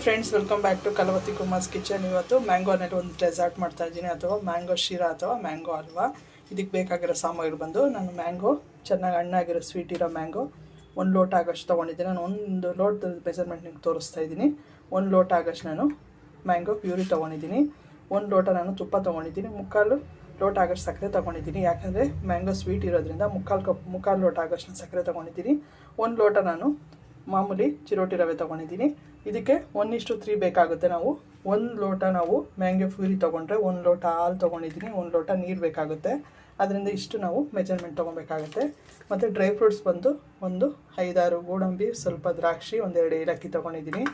Friends welcome back to Kalavathi Kumar's kitchen ಇವತ್ತು ಮ್ಯಾಂಗೋನಲ್ಲಿ ಒಂದು ಡೆಸರ್ಟ್ ಮಾಡ್ತಾ ಇದ್ದೀನಿ, ಅಥವಾ ಮ್ಯಾಂಗೋ ಶೀರಾ ಅಥವಾ ಮ್ಯಾಂಗೋ ಹಲ್ವಾ ಇದಕ್ಕೆ ಬೇಕಾಗಿರೋ ಸಾಮಗ್ರಿ ಬಂದು ನಾನು ಮ್ಯಾಂಗೋ ಚೆನ್ನಾಗಿ ಹಣ್ಣಾಗಿರೋ ಸ್ವೀಟ್ ಇರೋ ಮ್ಯಾಂಗೋ ಒಂದು ಲೋಟ ಆಗೋಷ್ಟು ತೊಗೊಂಡಿದ್ದೀನಿ. ನಾನು ಒಂದು ಲೋಟದ ಮೆಸರ್ಮೆಂಟ್ ನಿಮ್ಗೆ ತೋರಿಸ್ತಾ ಇದ್ದೀನಿ. ಒಂದು ಲೋಟ ಆಗೋಷ್ಟು ನಾನು ಮ್ಯಾಂಗೋ ಪ್ಯೂರಿ ತೊಗೊಂಡಿದ್ದೀನಿ. ಒಂದು ಲೋಟ ನಾನು ತುಪ್ಪ ತೊಗೊಂಡಿದ್ದೀನಿ. ಮುಕ್ಕಾಲು ಲೋಟ ಆಗೋಷ್ಟು ಸಕ್ಕರೆ ತೊಗೊಂಡಿದ್ದೀನಿ. ಯಾಕಂದರೆ ಮ್ಯಾಂಗೋ ಸ್ವೀಟ್ ಇರೋದ್ರಿಂದ ಮುಕ್ಕಾಲು ಕಪ್, ಮುಕ್ಕಾಲು ಲೋಟ ಆಗೋಷ್ಟು ಸಕ್ಕರೆ ತೊಗೊಂಡಿದ್ದೀನಿ. ಒಂದು ಲೋಟ ನಾನು ಮಾಮೂಲಿ ಚಿರೋಟಿ ರವೆ ತೊಗೊಂಡಿದ್ದೀನಿ. ಇದಕ್ಕೆ ಒನ್ ಇಷ್ಟು ತ್ರೀ ಬೇಕಾಗುತ್ತೆ ನಾವು. ಒಂದು ಲೋಟ ನಾವು ಮ್ಯಾಂಗೋ ಫ್ಯೂರಿ ತೊಗೊಂಡ್ರೆ ಒಂದು ಲೋಟ ಹಾಲು ತೊಗೊಂಡಿದ್ದೀನಿ. ಒಂದು ಲೋಟ ನೀರು ಬೇಕಾಗುತ್ತೆ. ಅದರಿಂದ ಇಷ್ಟು ನಾವು ಮೆಜರ್ಮೆಂಟ್ ತೊಗೊಬೇಕಾಗುತ್ತೆ. ಮತ್ತು ಡ್ರೈ ಫ್ರೂಟ್ಸ್ ಬಂದು ಒಂದು ಐದಾರು ಗೋಡಂಬಿ, ಸ್ವಲ್ಪ ದ್ರಾಕ್ಷಿ, ಒಂದೆರಡು ಏಲಕ್ಕಿ ತೊಗೊಂಡಿದ್ದೀನಿ.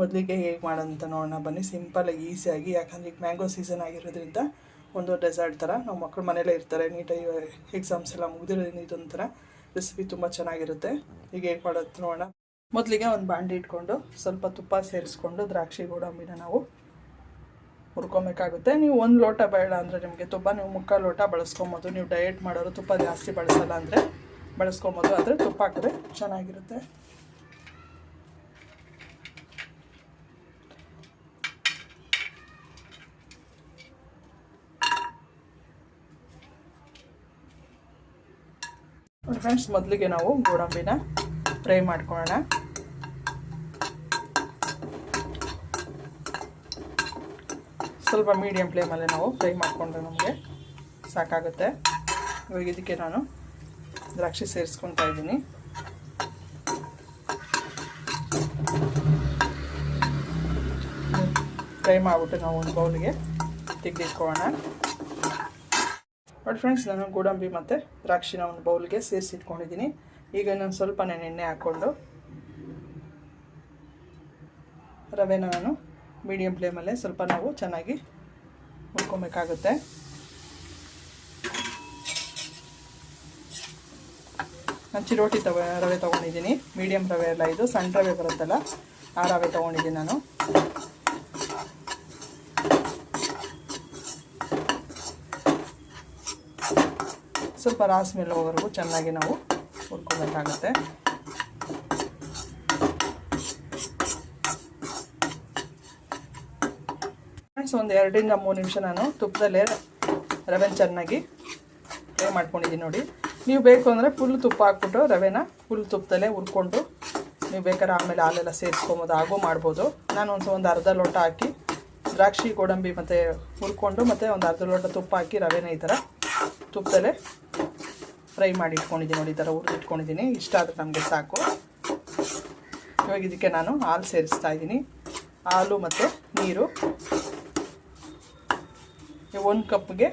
ಮೊದಲಿಗೆ ಹೇಗೆ ಮಾಡೋಂತ ನೋಡೋಣ. ಬನ್ನಿ ಸಿಂಪಲಾಗಿ ಈಸಿಯಾಗಿ. ಯಾಕಂದರೆ ಈಗ ಮ್ಯಾಂಗೋ ಸೀಸನ್ ಆಗಿರೋದ್ರಿಂದ ಒಂದು ಡೆಸರ್ಟ್ ಥರ ನಾವು ಮಕ್ಕಳು ಮನೇಲೇ ಇರ್ತಾರೆ. ನೀಟಾಗಿ ಎಕ್ಸಾಮ್ಸ್ ಎಲ್ಲ ಮುಗಿದಿರೋದ್ರಿಂದ ಇದೊಂಥರ ರೆಸಿಪಿ ತುಂಬ ಚೆನ್ನಾಗಿರುತ್ತೆ. ಈಗ ಹೇಗೆ ಮಾಡೋದು ನೋಡೋಣ. ಮೊದಲಿಗೆ ಒಂದು ಬಾಂಡಿ ಇಟ್ಕೊಂಡು ಸ್ವಲ್ಪ ತುಪ್ಪ ಸೇರಿಸ್ಕೊಂಡು ದ್ರಾಕ್ಷಿ, ಗೋಡಂಬಿನ ನಾವು ಹುರ್ಕೊಬೇಕಾಗುತ್ತೆ. ನೀವು ಒಂದು ಲೋಟ ಬೇಡ ಅಂದರೆ ನಿಮಗೆ ತುಪ್ಪ, ನೀವು ಮುಕ್ಕಾಲು ಲೋಟ ಬಳಸ್ಕೊಬೋದು. ನೀವು ಡಯೆಟ್ ಮಾಡೋರು ತುಪ್ಪ ಜಾಸ್ತಿ ಬಳಸಲ್ಲ ಅಂದರೆ ಬಳಸ್ಕೊಬೋದು. ಆದರೆ ತುಪ್ಪ ಹಾಕಿದ್ರೆ ಚೆನ್ನಾಗಿರುತ್ತೆ. ಫ್ರೆಂಡ್ಸ್ ಮೊದಲಿಗೆ ನಾವು ಗೋಡಂಬಿನ ಫ್ರೈ ಮಾಡ್ಕೊಳ್ಳೋಣ. ಸ್ವಲ್ಪ ಮೀಡಿಯಮ್ ಫ್ಲೇಮಲ್ಲಿ ನಾವು ಫ್ರೈ ಮಾಡಿಕೊಂಡ್ರೆ ನಮಗೆ ಸಾಕಾಗುತ್ತೆ. ಇವಾಗ ಇದಕ್ಕೆ ನಾನು ದ್ರಾಕ್ಷಿ ಸೇರಿಸ್ಕೊತಾ ಇದ್ದೀನಿ. ಫ್ರೈ ಮಾಡಿಬಿಟ್ಟು ನಾವು ಒಂದು ಬೌಲಿಗೆ ತೆಗೆದಿಟ್ಕೊಳ್ಳೋಣ. ನೋಡಿ ಫ್ರೆಂಡ್ಸ್, ನಾನು ಗೋಡಂಬಿ ಮತ್ತು ದ್ರಾಕ್ಷಿನ ಒಂದು ಬೌಲ್ಗೆ ಸೇರಿಸಿಟ್ಕೊಂಡಿದ್ದೀನಿ. ಈಗ ನಾನು ಸ್ವಲ್ಪ ನಾನು ಎಣ್ಣೆ ಹಾಕ್ಕೊಂಡು ರವೆನ ನಾನು ಮೀಡಿಯಂ ಫ್ಲೇಮಲ್ಲೇ ಸ್ವಲ್ಪ ನಾವು ಚೆನ್ನಾಗಿ ಹುರ್ಕೊಬೇಕಾಗುತ್ತೆ. ನಾನು ಚಿರೋಟಿ ತವ ರವೆ ತೊಗೊಂಡಿದ್ದೀನಿ. ಮೀಡಿಯಂ ರವೆ ಎಲ್ಲ ಇದು, ಸಣ್ಣ ರವೆ ಬರುತ್ತಲ್ಲ, ಆ ರವೆ ತೊಗೊಂಡಿದ್ದೀನಿ ನಾನು. ಸ್ವಲ್ಪ ರಾಸ್ ಮೇಲೆ ಹೋಗೋವರೆಗೂ ಚೆನ್ನಾಗಿ ನಾವು ಹುರ್ಕೊಬೇಕಾಗತ್ತೆ ಫ್ರೆಂಡ್ಸ್ ಒಂದು ಎರಡರಿಂದ ಮೂರು ನಿಮಿಷ ನಾನು ತುಪ್ಪದಲ್ಲೇ ರವೆನ ಚೆನ್ನಾಗಿ ಫ್ರೈ ಮಾಡ್ಕೊಂಡಿದ್ದೀನಿ ನೋಡಿ. ನೀವು ಬೇಕು ಅಂದರೆ ಫುಲ್ ತುಪ್ಪ ಹಾಕ್ಬಿಟ್ಟು ರವೆನ ಫುಲ್ ತುಪ್ಪದಲ್ಲೇ ಹುರ್ಕೊಂಡು ನೀವು ಬೇಕಾದ್ರೆ ಆಮೇಲೆ ಹಾಲೆಲ್ಲ ಸೇರಿಸ್ಕೊಬೋದು, ಹಾಗೂ ಮಾಡ್ಬೋದು. ನಾನು ಒಂದು ಒಂದು ಅರ್ಧ ಲೋಟ ಹಾಕಿ ದ್ರಾಕ್ಷಿ, ಗೋಡಂಬಿ ಮತ್ತು ಹುರ್ಕೊಂಡು ಮತ್ತು ಒಂದು ಅರ್ಧ ಲೋಟ ತುಪ್ಪ ಹಾಕಿ ರವೆನ ಈ ಥರ ತುಪ್ಪದಲ್ಲೇ ಫ್ರೈ ಮಾಡಿ ಇಟ್ಕೊಂಡಿದ್ದೀನಿ ನೋಡಿ, ಈ ಥರ ಹುರಿದಿಟ್ಕೊಂಡಿದ್ದೀನಿ ಇಷ್ಟ ಆದರೆ ನಮಗೆ ಸಾಕು. ಇವಾಗ ಇದಕ್ಕೆ ನಾನು ಹಾಲು ಸೇರಿಸ್ತಾ ಇದ್ದೀನಿ. ಹಾಲು ಮತ್ತು ನೀರು. ಒಂದು ಕಪ್ಗೆ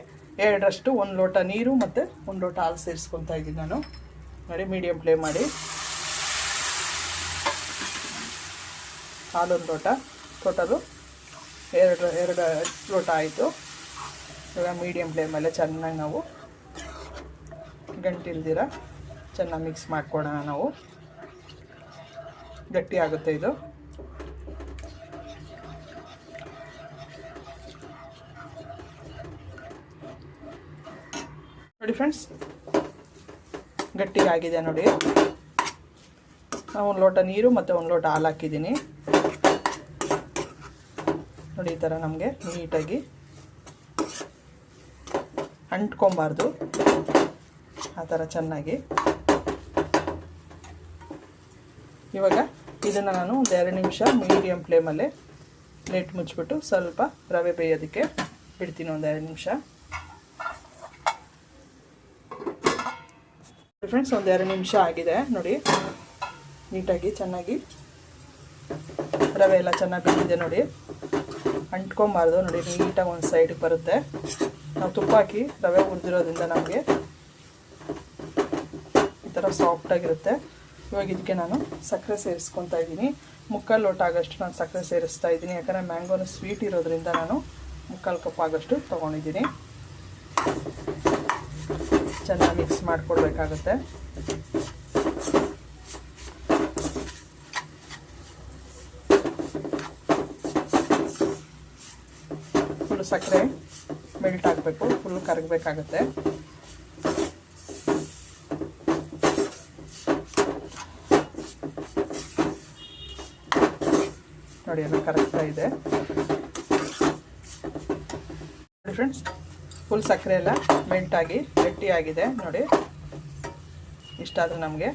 ಎರಡರಷ್ಟು ಒಂದು ಲೋಟ ನೀರು ಮತ್ತು ಒಂದು ಲೋಟ ಹಾಲು ಸೇರಿಸ್ಕೊತಾ ಇದ್ದೀನಿ ನಾನು. ನೋಡಿ ಮೀಡಿಯಮ್ ಫ್ಲೇಮ್ ಮಾಡಿ. ಹಾಲೊಂದು ಲೋಟ. ಟೋಟಲು ಎರಡು ಎರಡು ಲೋಟ ಆಯಿತು. ಇವಾಗ ಮೀಡಿಯಮ್ ಫ್ಲೇಮಲ್ಲೇ ಚೆನ್ನಾಗಿ ನಾವು ಗಂಟಿಲ್ದಿರ? ಚೆನ್ನಾಗಿ ಮಿಕ್ಸ್ ಮಾಡ್ಕೊಳ್ಳೋಣ ನಾವು. ಗಟ್ಟಿ ಆಗುತ್ತೆ ಇದು. ನೋಡಿ ಫ್ರೆಂಡ್ಸ್ ಗಟ್ಟಿಯಾಗಿದೆ ನೋಡಿ. ನಾವು ಒಂದು ಲೋಟ ನೀರು ಮತ್ತು ಒಂದು ಲೋಟ ಹಾಲು ಹಾಕಿದ್ದೀನಿ. ನೋಡಿ ಈ ಥರ ನಮಗೆ ನೀಟಾಗಿ ಅಂಟ್ಕೊಬಾರ್ದು. ಆ ಥರ ಚೆನ್ನಾಗಿ. ಇವಾಗ ಇದನ್ನು ನಾನು ಒಂದು ಎರಡು ನಿಮಿಷ ಮೀಡಿಯಮ್ ಫ್ಲೇಮಲ್ಲೇ ಪ್ಲೇಟ್ ಮುಚ್ಚಿಬಿಟ್ಟು ಸ್ವಲ್ಪ ರವೆ ಬೇಯೋದಕ್ಕೆ ಬಿಡ್ತೀನಿ ಒಂದು ಎರಡು ನಿಮಿಷ. ಫ್ರೆಂಡ್ಸ್ ಒಂದು ಎರಡು ನಿಮಿಷ ಆಗಿದೆ. ನೋಡಿ, ನೀಟಾಗಿ ಚೆನ್ನಾಗಿ ರವೆ ಎಲ್ಲ ಚೆನ್ನಾಗಿ ಬಿದ್ದಿದೆ ನೋಡಿ. ಅಂಟ್ಕೊಂಬಾರ್ದು. ನೋಡಿ, ನೀಟಾಗಿ ಒಂದು ಸೈಡಿಗೆ ಬರುತ್ತೆ. ನಾವು ತುಪ್ಪ ಹಾಕಿ ರವೆ ಹುರಿದಿರೋದ್ರಿಂದ ನಮಗೆ ಥರ ಸಾಫ್ಟಾಗಿರುತ್ತೆ ಇವಾಗ ಇದಕ್ಕೆ ನಾನು ಸಕ್ಕರೆ ಸೇರಿಸ್ಕೊತಾ ಇದ್ದೀನಿ. ಮುಕ್ಕಾಲು ಲೋಟ ಆಗೋಷ್ಟು ನಾನು ಸಕ್ಕರೆ ಸೇರಿಸ್ತಾ ಇದ್ದೀನಿ. ಯಾಕಂದರೆ ಮ್ಯಾಂಗೋನ ಸ್ವೀಟ್ ಇರೋದ್ರಿಂದ ನಾನು ಮುಕ್ಕಾಲು ಕಪ್ ಆಗೋಷ್ಟು ತೊಗೊಂಡಿದ್ದೀನಿ. ಚೆನ್ನಾಗಿ ಮಿಕ್ಸ್ ಮಾಡಿಕೊಡ್ಬೇಕಾಗತ್ತೆ. ಫುಲ್ ಸಕ್ಕರೆ ಮೆಲ್ಟ್ ಆಗಬೇಕು, ಫುಲ್ ಕರಗಬೇಕಾಗುತ್ತೆ. ನೋಡಿ ಎಲ್ಲ ಕರಗ್ತಾ ಇದೆ. ಫ್ರೆಂಡ್ಸ್ ಫುಲ್ ಸಕ್ಕರೆ ಎಲ್ಲ ಮೆಲ್ಟಾಗಿ ಗಟ್ಟಿಯಾಗಿದೆ ನೋಡಿ ಇಷ್ಟಾದರೂ ನಮಗೆ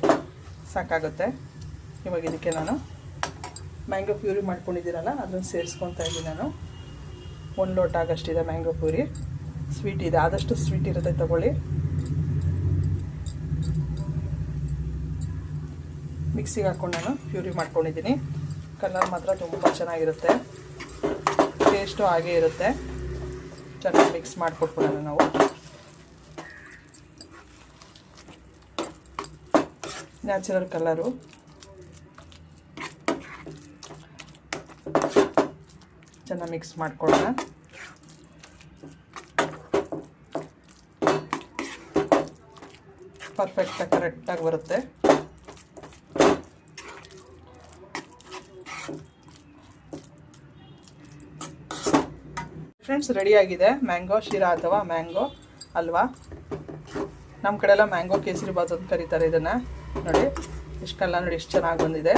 ಸಾಕಾಗುತ್ತೆ. ಇವಾಗ ಇದಕ್ಕೆ ನಾನು ಮ್ಯಾಂಗೋ ಪ್ಯೂರಿ ಮಾಡ್ಕೊಂಡಿದ್ದೀರಲ್ಲ ಅದನ್ನು ಸೇರಿಸ್ಕೊತಾ ಇದ್ದೀನಿ ನಾನು. ಒಂದು ಲೋಟ ಆಗಷ್ಟಿದೆ ಮ್ಯಾಂಗೋ ಪ್ಯೂರಿ ಸ್ವೀಟ್ ಇದೆ. ಆದಷ್ಟು ಸ್ವೀಟ್ ಇರುತ್ತೆ, ತಗೊಳ್ಳಿ. ಮಿಕ್ಸಿಗೆ ಹಾಕ್ಕೊಂಡು ನಾನು ಪ್ಯೂರಿ ಮಾಡ್ಕೊಂಡಿದ್ದೀನಿ. ಕಲರ್ ಮಾತ್ರ ತುಂಬ ಚೆನ್ನಾಗಿರುತ್ತೆ. ಟೇಸ್ಟು ಹಾಗೇ ಇರುತ್ತೆ. ಚೆನ್ನಾಗಿ ಮಿಕ್ಸ್ ಮಾಡಿಕೊಟ್ಬಿಡೋಣ ನಾವು. ನ್ಯಾಚುರಲ್ ಕಲರು ಚೆನ್ನಾಗಿ ಮಿಕ್ಸ್ ಮಾಡ್ಕೊಳ್ಳೋಣ ಪರ್ಫೆಕ್ಟಾಗಿ ಕರೆಕ್ಟಾಗಿ ಬರುತ್ತೆ. ಫ್ರೆಂಡ್ಸ್ ರೆಡಿಯಾಗಿದೆ ಮ್ಯಾಂಗೋ ಶಿರಾ ಅಥವಾ ಮ್ಯಾಂಗೋ ಅಲ್ವಾ? ನಮ್ಮ ಕಡೆ ಮ್ಯಾಂಗೋ ಕೇಸರಿ ಬಾತ್ ಅಂತ ಕರೀತಾರೆ ಇದನ್ನು. ನೋಡಿ, ಇಷ್ಟೆಲ್ಲ ನೋಡಿ ಎಷ್ಟು ಚೆನ್ನಾಗಿ ಬಂದಿದೆ.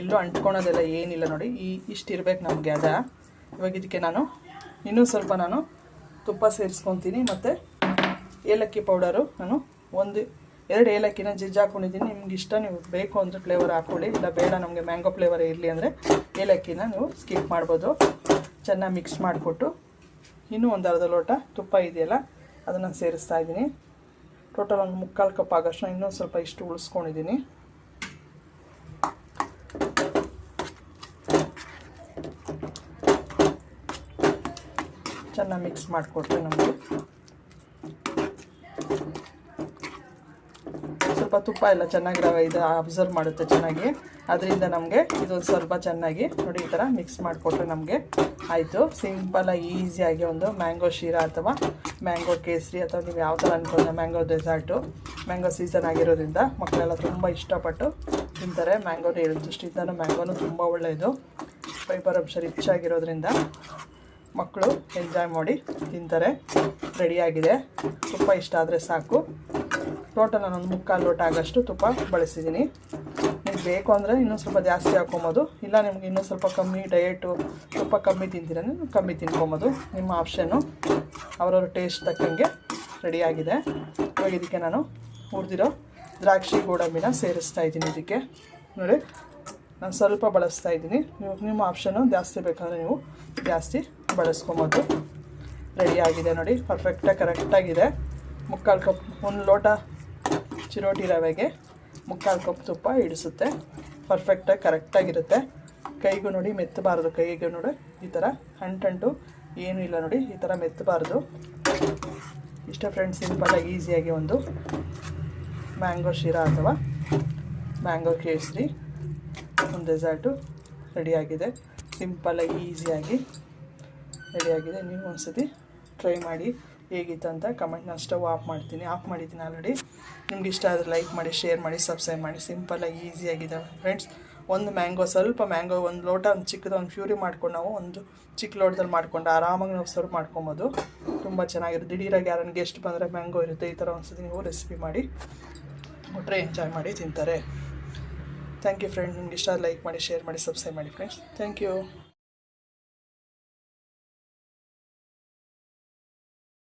ಎಲ್ಲೂ ಅಂಟ್ಕೊಳೋದೆಲ್ಲ ಏನಿಲ್ಲ ನೋಡಿ, ಈ ಇಷ್ಟು ಇರಬೇಕು ನಮಗೆ ಅದ. ಇವಾಗ ಇದಕ್ಕೆ ನಾನು ಇನ್ನೂ ಸ್ವಲ್ಪ ನಾನು ತುಪ್ಪ ಸೇರಿಸ್ಕೊತೀನಿ ಮತ್ತು ಏಲಕ್ಕಿ ಪೌಡರು ನಾನು ಒಂದು, ಎರಡು ಏಲಕ್ಕಿನ ಜಜ್ಜಿ ಹಾಕೊಂಡಿದ್ದೀನಿ. ನಿಮ್ಗೆ ಇಷ್ಟ, ನೀವು ಬೇಕು ಅಂದರೆ ಫ್ಲೇವರ್ ಹಾಕ್ಕೊಳ್ಳಿ ಇಲ್ಲ ಬೇಡ ನಮಗೆ ಮ್ಯಾಂಗೋ ಫ್ಲೇವರ್ ಇರಲಿ ಅಂದರೆ ಏಲಕ್ಕಿನ ನೀವು ಸ್ಕಿಪ್ ಮಾಡ್ಬೋದು. ಚೆನ್ನಾಗಿ ಮಿಕ್ಸ್ ಮಾಡಿಕೊಟ್ಟು ಇನ್ನೂ ಒಂದು ಅರ್ಧ ಲೋಟ ತುಪ್ಪ ಇದೆಯಲ್ಲ, ಅದನ್ನು ಸೇರಿಸ್ತಾ ಇದ್ದೀನಿ. ಟೋಟಲ್ ಒಂದು ಮುಕ್ಕಾಲು ಕಪ್ ಆಗೋಷ್ಟು ಇನ್ನೊಂದು ಸ್ವಲ್ಪ ಇಷ್ಟು ಉಳಿಸ್ಕೊಂಡಿದ್ದೀನಿ. ಚೆನ್ನಾಗಿ ಮಿಕ್ಸ್ ಮಾಡಿಕೊಟ್ರೆ ನಮಗೆ ಸ್ವಲ್ಪ ತುಪ್ಪ ಎಲ್ಲ ಚೆನ್ನಾಗಿ ರವೆ ಇದು ಅಬ್ಸರ್ವ್ ಮಾಡುತ್ತೆ ಚೆನ್ನಾಗಿ. ಅದರಿಂದ ನಮಗೆ ಇದು ಸ್ವಲ್ಪ ಚೆನ್ನಾಗಿ, ನೋಡಿ ಈ ಥರ ಮಿಕ್ಸ್ ಮಾಡಿಕೊಟ್ರೆ ನಮಗೆ ಆಯಿತು. ಸಿಂಪಲ್ಲಾಗಿ ಈಸಿಯಾಗಿ ಒಂದು ಮ್ಯಾಂಗೋ ಶೀರಾ ಅಥವಾ ಮ್ಯಾಂಗೋ ಕೇಸರಿ ಅಥವಾ ನೀವು ಯಾವ ಥರ ಅನ್ಕೊಂಡ ಮ್ಯಾಂಗೋ ಡೆಸರ್ಟು ಮ್ಯಾಂಗೋ ಸೀಸನ್ ಆಗಿರೋದ್ರಿಂದ ಮಕ್ಕಳೆಲ್ಲ ತುಂಬ ಇಷ್ಟಪಟ್ಟು ತಿಂತಾರೆ. ಮ್ಯಾಂಗೋ ಹೆಲ್ತ್ ದೃಷ್ಟಿಯಿಂದನೂ ಮ್ಯಾಂಗೋನು ತುಂಬ ಒಳ್ಳೆಯದು ಫೈಬರ್ ಅಂಶ ರಿಚ್ ಆಗಿರೋದ್ರಿಂದ ಮಕ್ಕಳು ಎಂಜಾಯ್ ಮಾಡಿ ತಿಂತಾರೆ. ರೆಡಿಯಾಗಿದೆ ತುಪ್ಪ ಇಷ್ಟ ಆದರೆ ಸಾಕು. ಟೋಟಲ್ ನಾನೊಂದು ಮುಕ್ಕಾಲು ಲೋಟ ಆಗೋಷ್ಟು ತುಪ್ಪ ಬಳಸಿದ್ದೀನಿ. ನಿಮ್ಗೆ ಬೇಕು ಅಂದರೆ ಇನ್ನೂ ಸ್ವಲ್ಪ ಜಾಸ್ತಿ ಹಾಕ್ಕೊಬೋದು ಇಲ್ಲ ನಿಮ್ಗೆ ಇನ್ನೂ ಸ್ವಲ್ಪ ಕಮ್ಮಿ ಡಯಟು ತುಪ್ಪ ಕಮ್ಮಿ ತಿಂತೀರ ಕಮ್ಮಿ ತಿನ್ಕೊಬೋದು. ನಿಮ್ಮ ಆಪ್ಷನ್ನು ಅವರವ್ರ ಟೇಸ್ಟ್ ತಕ್ಕಂಗೆ ರೆಡಿಯಾಗಿದೆ ಇವಾಗ ಇದಕ್ಕೆ ನಾನು ಹುರಿದಿರೋ ದ್ರಾಕ್ಷಿ ಗೋಡಂಬಿನ ಸೇರಿಸ್ತಾ ಇದ್ದೀನಿ ಇದಕ್ಕೆ. ನೋಡಿ, ನಾನು ಸ್ವಲ್ಪ ಬಳಸ್ತಾ ಇದ್ದೀನಿ. ನೀವು ನಿಮ್ಮ ಆಪ್ಷನ್ನು ಜಾಸ್ತಿ ಬೇಕಂದರೆ ನೀವು ಜಾಸ್ತಿ ಬಳಸ್ಕೊಬೋದು. ರೆಡಿಯಾಗಿದೆ ನೋಡಿ ಪರ್ಫೆಕ್ಟಾಗಿ ಕರೆಕ್ಟಾಗಿದೆ ಮುಕ್ಕಾಲು ಕಪ್, ಒಂದು ಲೋಟ ಚಿರೋಟಿ ರವೆಗೆ ಮುಕ್ಕಾಲು ಕಪ್ ತುಪ್ಪ ಇಡಿಸುತ್ತೆ. ಪರ್ಫೆಕ್ಟಾಗಿ ಕರೆಕ್ಟಾಗಿರುತ್ತೆ ಕೈಗೂ ನೋಡಿ ಮೆತ್ತಬಾರ್ದು, ಕೈಗೆ ನೋಡಿ ಈ ಥರ ಅಂಟಂಟು ಏನೂ ಇಲ್ಲ ನೋಡಿ, ಈ ಥರ ಮೆತ್ತಬಾರ್ದು. ಇಷ್ಟ ಫ್ರೆಂಡ್ಸ್ ಸಿಂಪಲಾಗಿ ಈಸಿಯಾಗಿ ಒಂದು ಮ್ಯಾಂಗೋ ಶಿರಾ ಅಥವಾ ಮ್ಯಾಂಗೋ ಕೇಸರಿ. ಒಂದು ಡೆಸರ್ಟು ರೆಡಿಯಾಗಿದೆ ಸಿಂಪಲ್ಲಾಗಿ ಈಸಿಯಾಗಿ ರೆಡಿಯಾಗಿದೆ ನೀವು ಒಂದ್ಸತಿ ಟ್ರೈ ಮಾಡಿ. ಹೇಗಿತ್ತು ಅಂತ ಕಮೆಂಟ್ನ ಸ್ಟವ್ ಆಫ್ ಮಾಡ್ತೀನಿ. ಆಫ್ ಮಾಡಿದ್ದೀನಿ ಆಲ್ರೆಡಿ ನಿಮ್ಗೆ ಇಷ್ಟ ಆದರೆ ಲೈಕ್ ಮಾಡಿ ಶೇರ್ ಮಾಡಿ ಸಬ್ಸ್ಕ್ರೈಬ್ ಮಾಡಿ. ಸಿಂಪಲಾಗಿ ಈಸಿಯಾಗಿದೆ ಫ್ರೆಂಡ್ಸ್ ಒಂದು ಮ್ಯಾಂಗೋ ಸ್ವಲ್ಪ ಮ್ಯಾಂಗೋ ಒಂದು ಲೋಟ, ಒಂದು ಚಿಕ್ಕದ, ಒಂದು ಫ್ಯೂರಿ ಮಾಡ್ಕೊಂಡು ನಾವು ಒಂದು ಚಿಕ್ಕ ಲೋಟದಲ್ಲಿ ಮಾಡ್ಕೊಂಡು ಆರಾಮಾಗಿ ನಾವು ಸರ್ವ್ ಮಾಡ್ಕೊಬೋದು. ತುಂಬ ಚೆನ್ನಾಗಿರುತ್ತೆ. ದಿಢೀರಾಗಿ ಯಾರನ್ನ ಗೆಸ್ಟ್ ಬಂದರೆ ಮ್ಯಾಂಗೋ ಇರುತ್ತೆ, ಈ ಥರ ಒಂದ್ಸತಿ ನೀವು ರೆಸಿಪಿ ಮಾಡಿ ಕೊಟ್ಟರೆ ಎಂಜಾಯ್ ಮಾಡಿ ತಿಂತಾರೆ. ಥ್ಯಾಂಕ್ ಯು ಫ್ರೆಂಡ್ ನಿಮ್ಗೆ ಇಷ್ಟ ಲೈಕ್ ಮಾಡಿ ಶೇರ್ ಮಾಡಿ ಸಬ್ಸ್ಕ್ರೈಬ್ ಮಾಡಿ ಫ್ರೆಂಡ್ಸ್ ಥ್ಯಾಂಕ್ ಯು